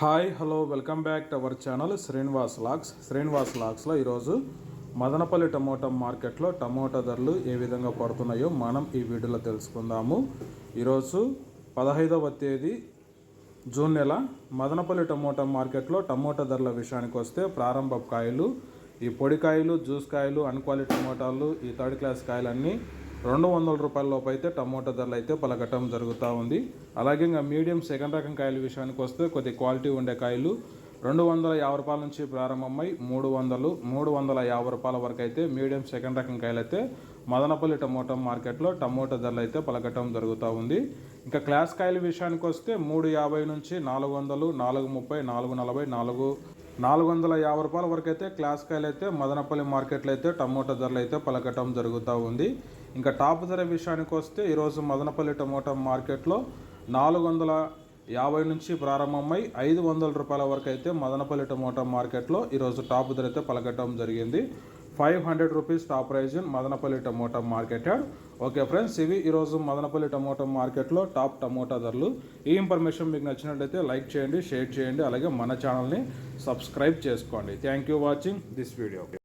Hi hello welcome back to our channel Srinivas lakhs Srinivas లాక్స్లో ఈరోజు Madanapalle tomato మార్కెట్లో టమోటా ధరలు ఏ విధంగా పడుతున్నాయో మనం ఈ వీడియోలో తెలుసుకుందాము. ఈరోజు పదహైదవ తేదీ జూన్ నెల. మదనపల్లి టమోటా మార్కెట్లో టమోటా ధరల విషయానికి వస్తే ప్రారంభ కాయలు ఈ పొడికాయలు జ్యూస్ కాయలు అన్క్వాలిటీ టమోటాలు ఈ థర్డ్ క్లాస్ కాయలన్నీ రెండు వందల రూపాయల లోపు అయితే టమోటా ధరలు అయితే పలకటం జరుగుతూ ఉంది. అలాగే ఇంకా మీడియం సెకండ్ రకం కాయల విషయానికి వస్తే కొద్ది క్వాలిటీ ఉండే కాయలు రెండు వందల యాభై రూపాయల నుంచి ప్రారంభమై మూడు వందలు మూడు వందల యాభై రూపాయల వరకు అయితే మీడియం సెకండ్ రకం కాయలు అయితే మదనపల్లి టమోటా మార్కెట్లో టమోటా ధరలు అయితే పలకటం జరుగుతూ ఉంది. ఇంకా క్లాస్ కాయల విషయానికి వస్తే మూడు యాభై నుంచి నాలుగు వందలు నాలుగు ముప్పై నాలుగు నలభై నాలుగు నాలుగు వందల యాభై రూపాయల వరకు అయితే క్లాస్ కాయలు అయితే మదనపల్లి మార్కెట్లో అయితే టమోటా ధరలు అయితే పలకటం జరుగుతూ ఉంది. ఇంకా టాప్ ధర విషయానికి వస్తే ఈరోజు మదనపల్లి టమోటా మార్కెట్లో నాలుగు వందల యాభై నుంచి ప్రారంభమై ఐదు వందల రూపాయల వరకు అయితే మదనపల్లి టమోటా మార్కెట్లో ఈరోజు టాప్ ధర అయితే పలకటం జరిగింది. Five hundred rupees top price in Madanapalli tomato market okay friends ఇవి ఈరోజు మదనపల్లి టమోటా మార్కెట్లో టాప్ టమోటా ధరలు. ఈ ఇన్ఫర్మేషన్ మీకు నచ్చినట్లయితే లైక్ చేయండి షేర్ చేయండి అలాగే మన ఛానల్ని సబ్స్క్రైబ్ చేసుకోండి. Thank you watching this video